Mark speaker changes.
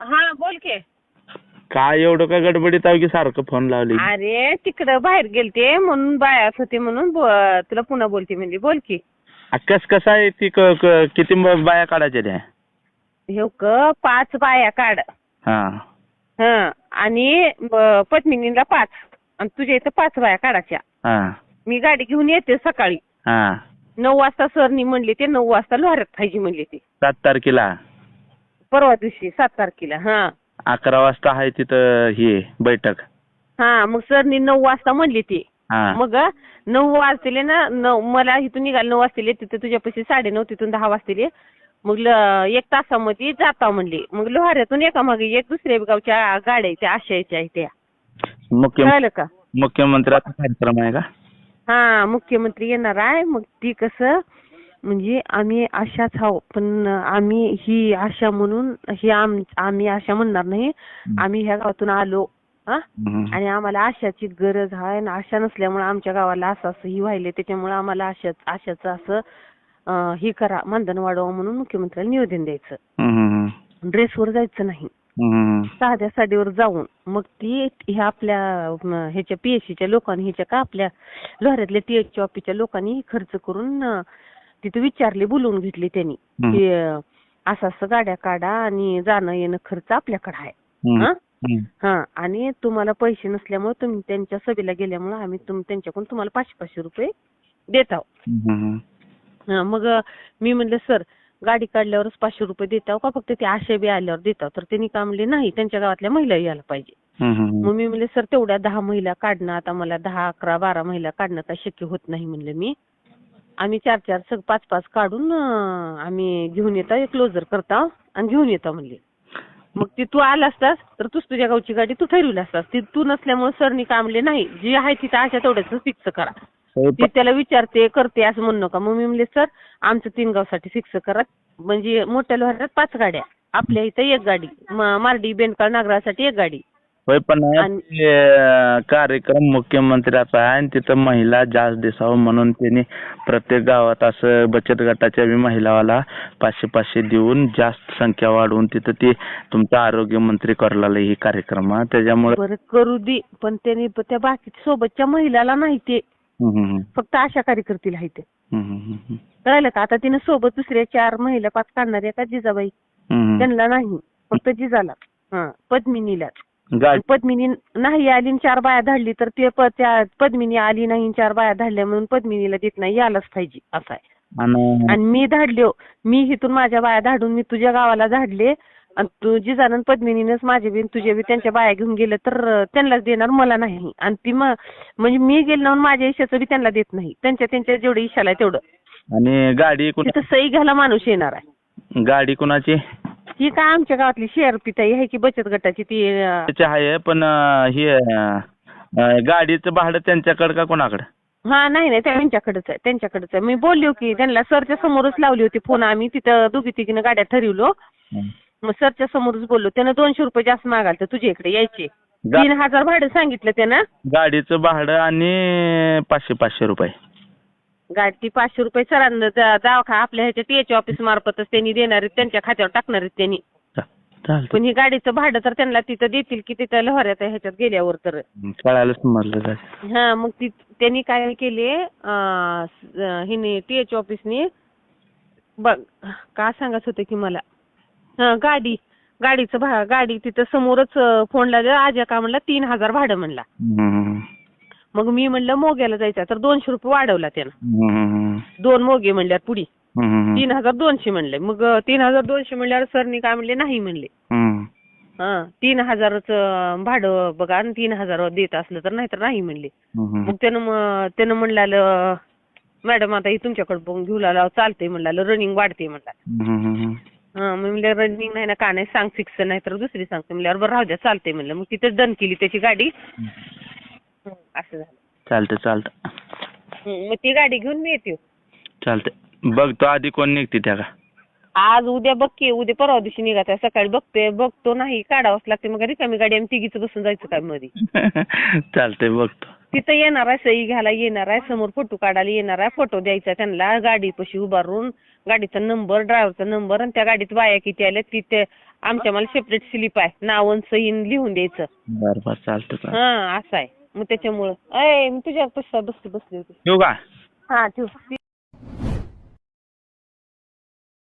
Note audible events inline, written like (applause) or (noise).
Speaker 1: हा बोल की.
Speaker 2: काय एवढं का गडबडीत आहे की सारखं फोन लावली?
Speaker 1: अरे तिकडं बाहेर गेलते म्हणून बायात होते म्हणून बो- तुला पुन्हा बोलते म्हणजे बोल की.
Speaker 2: आ, कस कसं आहे ती क- क- किती ब- बाया काढायच्या त्या?
Speaker 1: हे क पाच बाया काढ.
Speaker 2: हा.
Speaker 1: हं आणि ब- पद्मिनीला पाच. आणि तुझ्या इथं पाच बाया काढायच्या.
Speaker 2: हा.
Speaker 1: मी गाडी घेऊन येते सकाळी.
Speaker 2: हा.
Speaker 1: नऊ वाजता सरनी म्हणले ते नऊ वाजता लोहाऱ्यात पाहिजे म्हणले ते.
Speaker 2: सात तारखेला?
Speaker 1: परवा दिवशी सात तारखेला हा.
Speaker 2: अकरा वाजता आहे तिथं ही बैठक.
Speaker 1: हा मग सरनी नऊ वाजता म्हणले ते.
Speaker 2: हा.
Speaker 1: मग नऊ वाजतील ना नऊ मला इथून निघाल नऊ वाजतील तिथं तुझ्यापाशी साडे नऊ तिथून दहा वाजतील. मग ल- एक तासामध्ये जाता म्हणले. मग लोहाऱ्यातून एका मागे एक दुसऱ्या गावच्या गाड्या त्या आशयाच्या आहेत त्या.
Speaker 2: मुख्य
Speaker 1: कळलं का?
Speaker 2: मुख्यमंत्र्याचा कार्यक्रम आहे का?
Speaker 1: हा मुख्यमंत्री येणार आहे. मग ती कसं म्हणजे आम्ही आशाच आहो पण आम्ही ही आशा म्हणून ही आम आम्ही आशा म्हणणार नाही आम्ही ह्या गावातून आलो हा. आणि आम्हाला आशाची गरज आहे आणि आशा नसल्यामुळे आमच्या गावाला असं असं ही व्हायले त्याच्यामुळे आम्हाला आशा आशाचं असं हे करा मानधन वाढवा म्हणून मुख्यमंत्र्याला निवेदन द्यायचं. ड्रेसवर जायचं नाही. साध्या साडीवर जाऊन मग ती ह्या आपल्या ह्याच्या पीएससीच्या लोकांनी ह्याच्या का आपल्या लोहाऱ्यातल्या टीएचच्या ऑफिसच्या लोकांनी खर्च करून तिथे विचारले बोलवून घेतले त्यांनी. की असं असं गाड्या काढा आणि जाणं येणं खर्च आपल्याकडे आहे. हा? हा आणि तुम्हाला पैसे नसल्यामुळे तुम्ही त्यांच्या सभेला गेल्यामुळे आम्ही त्यांच्याकडून तुम्हाला पाचशे पाचशे रुपये देत आहोत. हा, मग मी म्हणलं सर गाडी काढल्यावरच पाचशे रुपये देत का फक्त ते आशे बी आल्यावर देत तर त्यांनी का म्हणले नाही त्यांच्या गावातल्या महिला यायला पाहिजे. मग मी म्हणले सर तेवढ्या दहा महिला काढणं आता मला दहा अकरा बारा महिला काढणं काही शक्य होत नाही म्हणलं मी आम्ही चार चार सग पाच पाच काढून अं, आम्ही घेऊन येतो. क्लोजर करता. आणि घेऊन येतो म्हणले. मग ती तू आला असतास तर तूच तुझ्या गावची गाडी तू ठरवली असतास. ती तू नसल्यामुळे सरनी का म्हणले नाही. जी आहे तिथं अशा तेवढ्याच फिक्स करा.
Speaker 2: होय,
Speaker 1: ती त्याला विचारते करते असं म्हणू नका. मग मी म्हणले सर आमचं तीन गावसाठी फिक्स करा. म्हणजे मोठ्या लोहारात पाच गाड्या. आपल्या इथं एक गाडी. म- मार्डी बेनकाळ नागरासाठी एक गाडी.
Speaker 2: होय पण ते, कार्यक्रम मुख्यमंत्र्याचा आहे आणि तिथं महिला जास्त दिसावं म्हणून त्यांनी प्रत्येक गावात असं बचत गटाच्या बी महिलावाला पाचशे पाचशे देऊन जास्त संख्या वाढवून तिथं ते तुमचा आरोग्य मंत्री करला ही कार्यक्रम. हा. त्याच्यामुळे
Speaker 1: बरं करू दे पण त्यांनी त्या बाकी सोबतच्या महिलाला नाही ते. फक्त आशा कार्यकर्तीला आहे ते. कळलं का? आता तिने सोबत दुसऱ्या चार महिला पाच काढणार आहे का जिजाबाई. त्यांना नाही. फक्त जिजाला. हा पद्मिनीला.
Speaker 2: गाडी.
Speaker 1: पद्मिनी नाही आली आणि चार बाया धाडली तर ते प- त्या पद्मिनी आली नाही आणि चार बाया धाडल्या म्हणून पद्मिनीला देत नाही यालाच पाहिजे असं आहे.
Speaker 2: आणि
Speaker 1: आणि मी धाडलो मी इथून माझ्या बाया धाडून मी तुझ्या गावाला धाडले आणि तू जिजानं पद्मिनीनंच माझे बी तुझे बी त्यांच्या बाया घेऊन गेलं तर अं, त्यांनाच देणार मला नाही. आणि ती म- म्हणजे मी गेलो ना माझ्या इशाचं बी त्यांना देत नाही. त्यांच्या त्यांच्या जेवढं इशाला आहे तेवढं.
Speaker 2: आणि गाडी कुणा
Speaker 1: तिथं सही घ्यायला माणूस येणार आहे.
Speaker 2: गाडी कुणाची?
Speaker 1: ही काय आमच्या गावातली शेअर ताई आहे की बचत गटाची ती अं,
Speaker 2: त्याची आहे पण अं, हे अं, गाडीचं भाडं त्यांच्याकडे का कोणाकडे?
Speaker 1: हा नाही नाही त्यांच्याकडेच आहे त्यांच्याकडेच आहे. मी बोललो की त्यांना सरच्या समोरच लावली होती फोन आम्ही तिथं दोघी तिघीनं गाड्या ठरवलो. मग सरच्या समोरच बोललो त्यानं दोनशे रुपये जास्त मागाल तर तुझ्या इकडे यायचे.
Speaker 2: गा-
Speaker 1: तीन हजार भाडं सांगितलं त्यानं.
Speaker 2: गाडीचं भाडं आणि पाचशे पाचशे रुपये.
Speaker 1: गाडी पाचशे रुपये सरांना दवाखा आपल्या ह्याच्या टीएच ऑफिस मार्फतच त्यांनी देणार आहेत त्यांच्या खात्यावर टाकणार आहेत त्यांनी. पण ही गाडीचं भाडं तर त्यांना तिथं देतील की तिथं लोहऱ्यात ह्याच्यात गेल्यावर तर. हा मग ती त्यांनी काय केले अं, स- अं, हिने टीएच ऑफिसने बघ का सांगत होते की मला? हा गाडी गाडीचं भा गाडी तिथं समोरच अं, फोन लावला आजा का म्हणला तीन हजार भाडं म्हणला.
Speaker 2: हम्म.
Speaker 1: मग मी म्हणलं मोग्याला जायचं तर दोनशे रुपये वाढवला त्यानं. दोन मोगे म्हणल्यावर पुढी. तीन हजार दोनशे म्हणले. मग तीन हजार दोनशे म्हणल्यावर सरनी काय म्हणले? नाही म्हणले. हा तीन हजारच भाडं बघा आणि तीन हजार देत असलं तर नाहीतर नाही म्हणले. मग त्यानं त्यानं म्हणलं मॅडम आता ही तुमच्याकडे बघून घेऊ लागला चालतंय म्हणलं. रनिंग वाढते म्हणला. हा म्हणलं रनिंग नाही ना का नाही सांग फिक्स नाही तर दुसरी सांगते. म्हणल्यावर बरं राहू द्या चालतंय म्हणलं. मग तिथेच डन केली त्याची गाडी. असं झालं.
Speaker 2: चालतंय चालतंय.
Speaker 1: हं, मग ती गाडी घेऊन मी येते.
Speaker 2: चालतंय. बघतो आधी कोण निघते त्या का?
Speaker 1: आज उद्या बघ की उद्या परवा दिवशी निघायचं आहे. सकाळी बघते बघतो नाही काढावंच लागते मग रिकामी गाडी आम्ही तिघीचं बसून जायचं काय मध्ये (laughs)
Speaker 2: चालतंय बघतो.
Speaker 1: तिथं येणार आहे सही घ्यायला येणार आहे समोर फोटो काढायला येणार आहे फोटो द्यायचा त्यांना गाडी पशी उभारून गाडीचा नंबर ड्रायव्हरचा नंबर आणि त्या गाडीत बाया किती आल्या तिथे आमच्या मला सेपरेट स्लिप आहे नावन सहीन लिहून द्यायचं.
Speaker 2: बर बर चालतं चालतं
Speaker 1: हा असं आहे. मग त्याच्यामुळं. अय मी तुझ्या बसली बसली होती.
Speaker 2: ठेवू का?
Speaker 1: हा ठेव.